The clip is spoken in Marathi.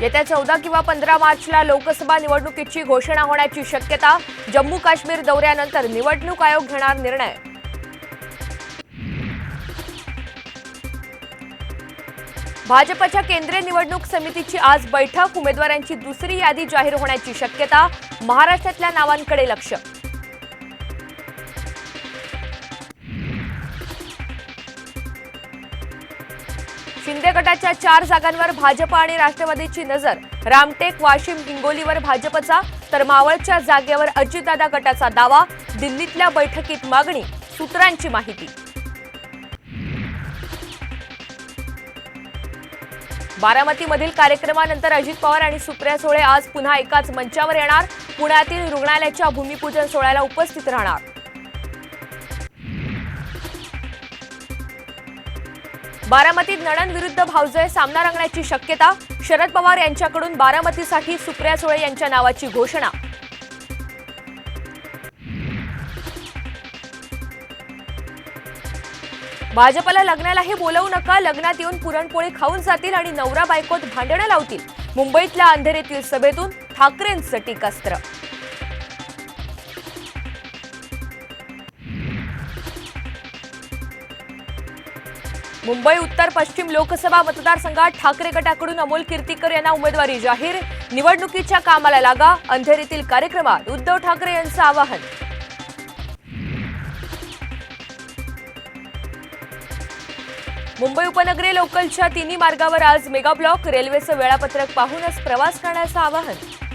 येत्या चौदा किंवा पंधरा मार्चला लोकसभा निवडणुकीची घोषणा होण्याची शक्यता जम्मू काश्मीर दौऱ्यानंतर निवडणूक आयोग घेणार निर्णय. भाजपच्या केंद्रीय निवडणूक समितीची आज बैठक उमेदवारांची दुसरी यादी जाहीर होण्याची शक्यता महाराष्ट्रातल्या नावांकडे लक्ष. शिंदे गटाच्या चार जागांवर भाजप आणि राष्ट्रवादीची नजर. रामटेक वाशिम हिंगोलीवर भाजपचा तर मावळच्या जागेवर अजितदादा गटाचा दावा दिल्लीतल्या बैठकीत मागणी सूत्रांची माहिती. बारामतीमधील कार्यक्रमानंतर अजित पवार आणि सुप्रिया सुळे आज पुन्हा एकाच मंचावर येणार. पुण्यातील रुग्णालयाच्या भूमिपूजन सोहळ्याला उपस्थित राहणार. बारामतीत नणन विरुद्ध भावजय सामना रंगण्याची शक्यता शरद पवार यांच्याकडून बारामतीसाठी सुप्रिया सुळे यांच्या नावाची घोषणा. भाजपला लग्नालाही बोलवू नका लग्नात येऊन पुरणपोळी खाऊन जातील आणि नवरा बायकोत भांडणं लावतील. मुंबईतल्या अंधेरीतील सभेतून ठाकरेंचं टीकास्त्र. मुंबई उत्तर पश्चिम लोकसभा मतदारसंघात ठाकरे गटाकडून अमोल कीर्तीकर यांना उमेदवारी जाहीर. निवडणुकीच्या कामाला लागा अंधेरीतील कार्यक्रमात उद्धव ठाकरे यांचं आवाहन. मुंबई उपनगरी लोकलच्या तिन्ही मार्गावर आज मेगा ब्लॉक रेल्वेचं वेळापत्रक पाहूनच प्रवास करण्याचं आवाहन.